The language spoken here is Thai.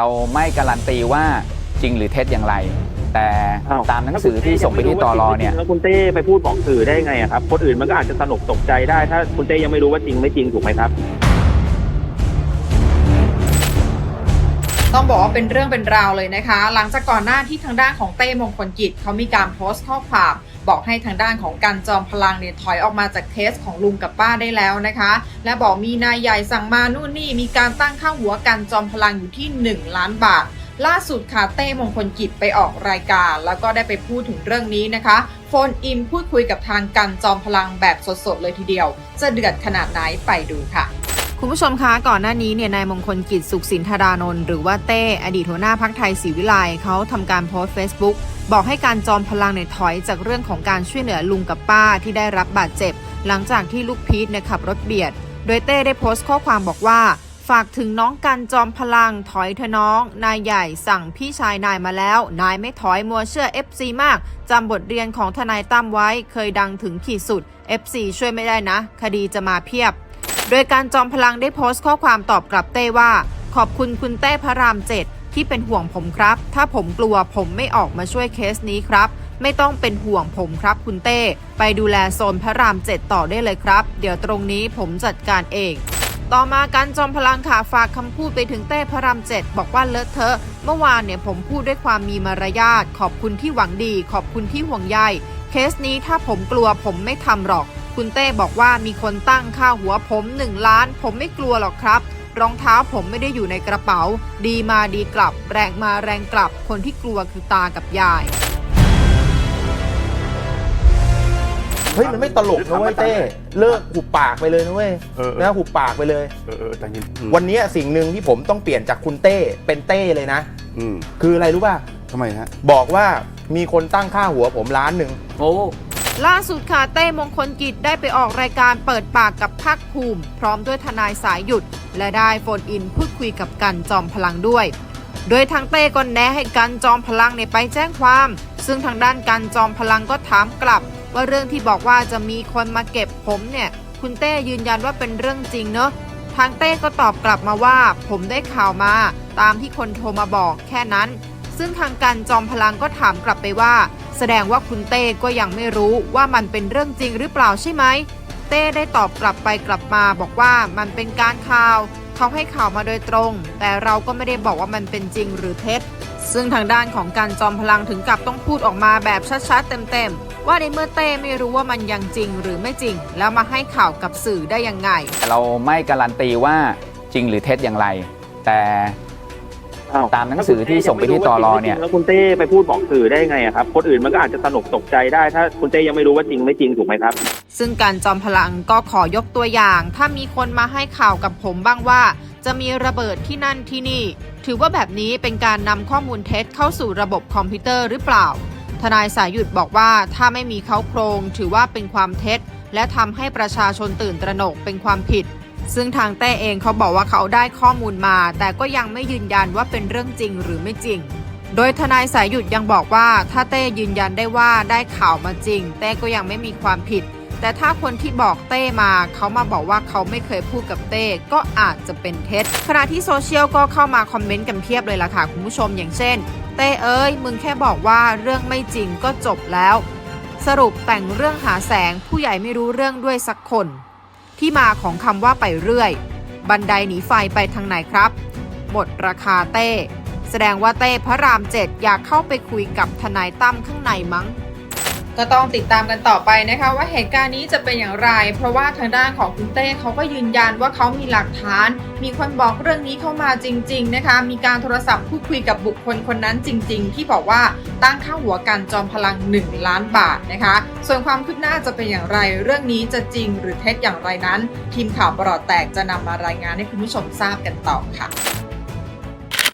เราไม่การันตีว่าจริงหรือเท็จอย่างไร แต่อ้วตามหนังสือที่ส่งไปที่ตรเนี่ย แล้วคุณเต้ไปพูดบอกสื่อได้ไงอะครับ คนอื่นมันก็อาจจะสนุกตกใจได้ ถ้าคุณเต้ยังไม่รู้ว่าจริงไม่จริงถูกไหมครับ ต้องบอกว่าเป็นเรื่องเป็นราวเลยนะคะ หลังจากก่อนหน้าที่ทางด้านของเต้มงคลกิจเขามีการโพสต์ข้อความบอกให้ทางด้านของการจอมพลังเนี่ยถอยออกมาจากเคสของลุงกับป้าได้แล้วนะคะ และบอกมีนายใหญ่สั่งมานู่นนี่มีการตั้งค่าหัวกันจอมพลังอยู่ที่ 1 ล้านบาท ล่าสุดค่ะเต้มงคลกิจไปออกรายการ แล้วก็ได้ไปพูดถึงเรื่องนี้นะคะโฟนอินพูดคุยกับทางกันจอมพลังแบบสดๆเลยทีเดียว จะเดือดขนาดไหนไปดูค่ะ คุณผู้ชมคะก่อนหน้านี้เนี่ยนายมงคลกิจสุขสินธารานนท์หรือว่าเต้ อดีตหัวหน้าพักไทยศรีวิไลเขาทำการโพสต์ Facebook บอกให้การจอมพลังเนี่ยถอยจากเรื่องของการช่วยเหลือลุงกับป้าที่ได้รับบาดเจ็บ หลังจากที่ลูกพีทเนี่ยขับรถเบียด โดยเต้ได้โพสต์ข้อความบอกว่า ฝากถึงน้องกันจอมพลังถอยเถอะน้อง นายใหญ่สั่งพี่ชายนายมาแล้ว นายไม่ถอยมัวเชื่อ FC มากจำบทเรียนของทนายตั้มไว้เคยดังถึงขีดสุด FC ช่วยไม่ได้นะ คดีจะมาเพียบ โดยการจอมพลังได้โพสต์ข้อความตอบกลับเต้ว่า ขอบคุณคุณเต้พระรามเจ็ดที่เป็นห่วงผมครับ ถ้าผมกลัวผมไม่ออกมาช่วยเคสนี้ครับ ไม่ต้องเป็นห่วงผมครับคุณเต้ ไปดูแลโซนพระรามเจ็ดต่อได้เลยครับ เดี๋ยวตรงนี้ผมจัดการเองต่อมาการจอมพลังค่ะฝากคำพูดไปถึงเต้พระรามเจ็ดบอกว่าเลอะเทอะ เมื่อวานเนี่ยผมพูดด้วยความมีมารยาทขอบคุณที่หวังดี ขอบคุณที่ห่วงใยเคสนี้ถ้าผมกลัวผมไม่ทำหรอก คุณเต้บอกว่ามีคนตั้งค่าหัวผม1ล้าน ผมไม่กลัวหรอกครับ รองเท้าผมไม่ได้อยู่ในกระเป๋า ดีมาดีกลับ แรงมาแรงกลับ คนที่กลัวคือตากับยาย เฮ้ยมันไม่ตลกนะเว้ยเต้เลิกหุบปากไปเลยนะเว้ยเออเออ นะหุบปากไปเลย เออเออแต่ยินอืมวันนี้สิ่งหนึ่งที่ผมต้องเปลี่ยนจากคุณเต้เป็นเต้เลยนะ อืมคืออะไรรู้ป่ะ ทำไมฮะ บอกว่ามีคนตั้งค่าหัวผมล้านหนึ่งโอ้ ล่าสุดค่ะเต้มงคลกิจได้ไปออกรายการเปิดปากกับภาคภูมิ พร้อมด้วยทนายสายหยุด และได้โฟนอินพูดคุยกับกันจอมพลังด้วย โดยทางเต้ก็แนะให้กันจอมพลังเนี่ยไปแจ้งความ ซึ่งทางด้านกันจอมพลังก็ถามกลับ ว่าเรื่องที่บอกว่าจะมีคนมาเก็บผมเนี่ย คุณเต้ยืนยันว่าเป็นเรื่องจริงเนอะทางเต้ก็ตอบกลับมาว่า ผมได้ข่าวมา ตามที่คนโทรมาบอกแค่นั้น ซึ่งทางการจอมพลังก็ถามกลับไปว่า แสดงว่าคุณเต้ก็ยังไม่รู้ว่ามันเป็นเรื่องจริงหรือเปล่าใช่ไหม เต้ได้ตอบกลับไปกลับมาบอกว่ามันเป็นการข่าว เขาให้ข่าวมาโดยตรง แต่เราก็ไม่ได้บอกว่ามันเป็นจริงหรือเท็จ ซึ่งทางด้านของการจอมพลังถึงกับต้องพูดออกมาแบบชัดๆเต็มๆ ว่าในเมื่อเต้ไม่รู้ว่ามันยังจริงหรือไม่จริง แล้วมาให้ข่าวกับสื่อได้ยังไง เราไม่การันตีว่าจริงหรือเท็จอย่างไร แต่ อ้วตามหนังสือที่ส่งไปที่ตรเนี่ย แล้วคุณเต้ไปพูดบอกสื่อได้ไงอะครับ คนอื่นมันก็อาจจะสนุกตกใจได้ถ้าคุณเต้ยังไม่รู้ว่าจริงไม่จริงถูกไหมครับ ซึ่งการจอมพลังก็ขอยกตัวอย่าง ถ้ามีคนมาให้ข่าวกับผมบ้างว่า จะมีระเบิดที่นั่นที่นี่ ถือว่าแบบนี้เป็นการนำข้อมูลเท็จเข้าสู่ระบบคอมพิวเตอร์หรือเปล่า ทนายสายหยุดบอกว่าถ้าไม่มีเขาโครง ถือว่าเป็นความเท็จ และทำให้ประชาชนตื่นตระหนกเป็นความผิด ซึ่งทางเต้เองเขาบอกว่าเขาได้ข้อมูลมา แต่ก็ยังไม่ยืนยันว่าเป็นเรื่องจริงหรือไม่จริง โดยทนายสายหยุดยังบอกว่า ถ้าเต้ยืนยันได้ว่าได้ข่าวมาจริง เต้ก็ยังไม่มีความผิด แต่ถ้าคนที่บอกเต้มา เขามาบอกว่าเขาไม่เคยพูดกับเต้ก็อาจจะเป็นเท็จขณะที่โซเชียลก็เข้ามาคอมเมนต์กันเพียบเลยล่ะค่ะคุณผู้ชมอย่างเช่น เต้เอ้ยมึงแค่บอกว่าเรื่องไม่จริงก็จบแล้ว สรุปแต่งเรื่องหาแสงผู้ใหญ่ไม่รู้เรื่องด้วยสักคน ที่มาของคำว่าไปเรื่อย บันไดหนีไฟไปทางไหนครับ หมดราคาเต้ แสดงว่าเต้พระรามเจ็ดอยากเข้าไปคุยกับทนายตั้มข้างในมั้ง ก็ต้องติดตามกันต่อไปนะคะ ว่าเหตุการณ์นี้จะเป็นอย่างไร เพราะว่าทางด้านของคุณเต้เขาก็ยืนยันว่าเขามีหลักฐาน มีคนบอกเรื่องนี้เข้ามาจริง ๆ นะคะ มีการโทรศัพท์พูดคุยกับบุคคลคนนั้นจริง ๆ ที่บอกว่าตั้งค่าหัวกันจอมพลัง 1 ล้านบาทนะคะ ส่วนความคืบหน้าจะเป็นอย่างไร เรื่องนี้จะจริงหรือเท็จอย่างไรนั้น ทีมข่าวปลอดแตกจะนำมารายงานให้คุณผู้ชมทราบกันต่อค่ะ